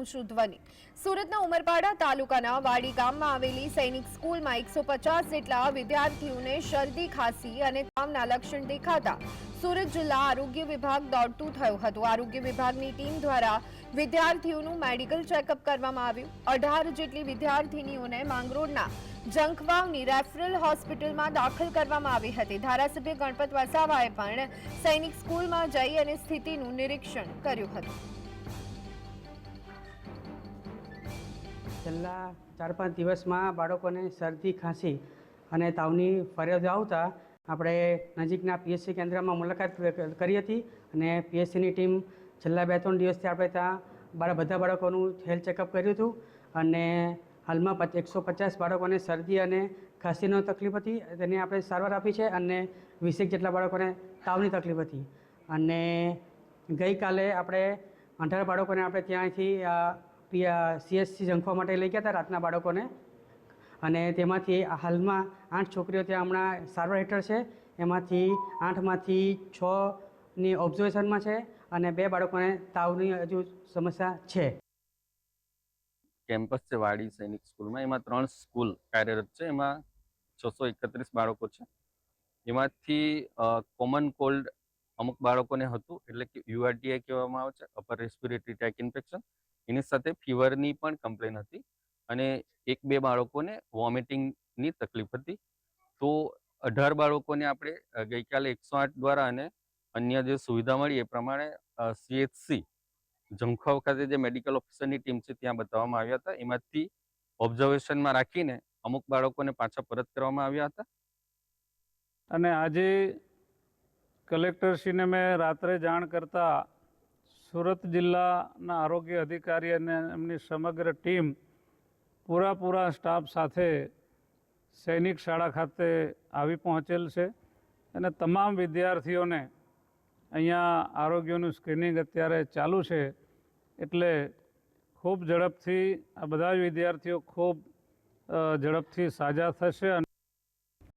ઊંચું ધ્વનિ. સુરતના ઉમરપાડા તાલુકાના વાડી ગામમાં આવેલી સૈનિક સ્કૂલમાં એકસો જેટલા વિદ્યાર્થીઓને શરદી, ખાંસી અને તાવના લક્ષણ દેખાતા સુરત જિલ્લા આરોગ્ય વિભાગ દોડતું થયું હતું. આરોગ્ય વિભાગની ટીમ દ્વારા વિદ્યાર્થીઓનું મેડિકલ ચેકઅપ કરવામાં આવ્યું. અઢાર જેટલી વિદ્યાર્થીનીઓને માંગરોળના જંખવાવની રેફરલ હોસ્પિટલમાં દાખલ કરવામાં આવી હતી. ધારાસભ્ય ગણપત વસાવાએ પણ સૈનિક સ્કૂલમાં જઈ અને સ્થિતિનું નિરીક્ષણ કર્યું હતું. છેલ્લા ચાર પાંચ દિવસમાં બાળકોને શરદી, ખાંસી અને તાવની ફરિયાદ આવતા આપણે નજીકના પીએચસી કેન્દ્રમાં મુલાકાત કરી હતી અને પીએચસીની ટીમ છેલ્લા બે ત્રણ દિવસથી આપણે ત્યાં બધા બાળકોનું હેલ્થ ચેકઅપ કર્યું હતું અને હાલમાં એકસો પચાસ બાળકોને શરદી અને ખાંસીનો તકલીફ હતી, તેની આપણે સારવાર આપી છે અને વીસેક જેટલા બાળકોને તાવની તકલીફ હતી. અને ગઈકાલે આપણે અઢાર બાળકોને આપણે ત્યાંથી સીએસસી ઝંખવા માટે લઈ ગયા હતા રાતના બાળકોને. અને તેમાંથી હાલમાં આઠ છોકરીઓ ત્યાં હમણાં સારવાર હેઠળ છે. એમાંથી આઠમાંથી છની ઓબ્ઝર્વેશનમાં છે અને બે બાળકોને તાવની હજુ સમસ્યા છે. કેમ્પસ છે વાડી સૈનિક સ્કૂલમાં. એમાં ત્રણ સ્કૂલ કાર્યરત છે. એમાં છસો એકત્રીસ બાળકો છે. એમાંથી કોમન કોલ્ડ અમુક બાળકોને હતું. એટલે કે યુઆરટીઆઈ કહેવામાં આવે છે. અપર રેસ્પિરેટરી ટ્રેક ઇન્ફેક્શન એની સાથે ફીવરની પણ કમ્પ્લેન હતી અને એક બે બાળકોને વોમિટિંગની તકલીફ હતી. તો અઢાર બાળકોને આપણે ગઈકાલે એકસો આઠ દ્વારા અને અન્ય જે સુવિધા મળી એ પ્રમાણે સીએચસી જંખવાવ ખાતે જે મેડિકલ ઓફિસરની ટીમ છે ત્યાં બતાવવામાં આવ્યા હતા. એમાંથી ઓબ્ઝર્વેશનમાં રાખીને અમુક બાળકોને પાછા પરત કરવામાં આવ્યા હતા. અને આજે કલેક્ટરશ્રીને મેં રાત્રે જાણ કરતા સુરત જિલ્લાના આરોગ્ય અધિકારી અને એમની સમગ્ર ટીમ પૂરા પૂરા સ્ટાફ સાથે સૈનિક શાળા ખાતે આવી પહોંચેલ છે અને તમામ વિદ્યાર્થીઓને અહીંયા આરોગ્યનું સ્ક્રીનિંગ અત્યારે ચાલુ છે એટલે ખૂબ ઝડપથી આ બધા જ વિદ્યાર્થીઓ ખૂબ ઝડપથી સાજા થશે અને